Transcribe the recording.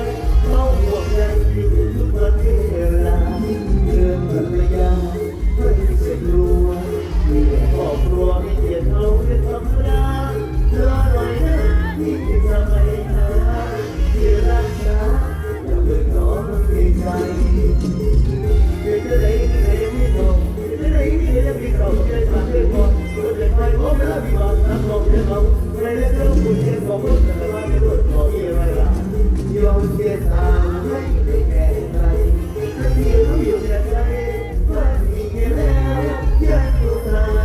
Bye. เสียสาวไม่ได้แก่ใจไม่มีรู้อยู่ใจว่ามีแล้วยังอยู่ใจ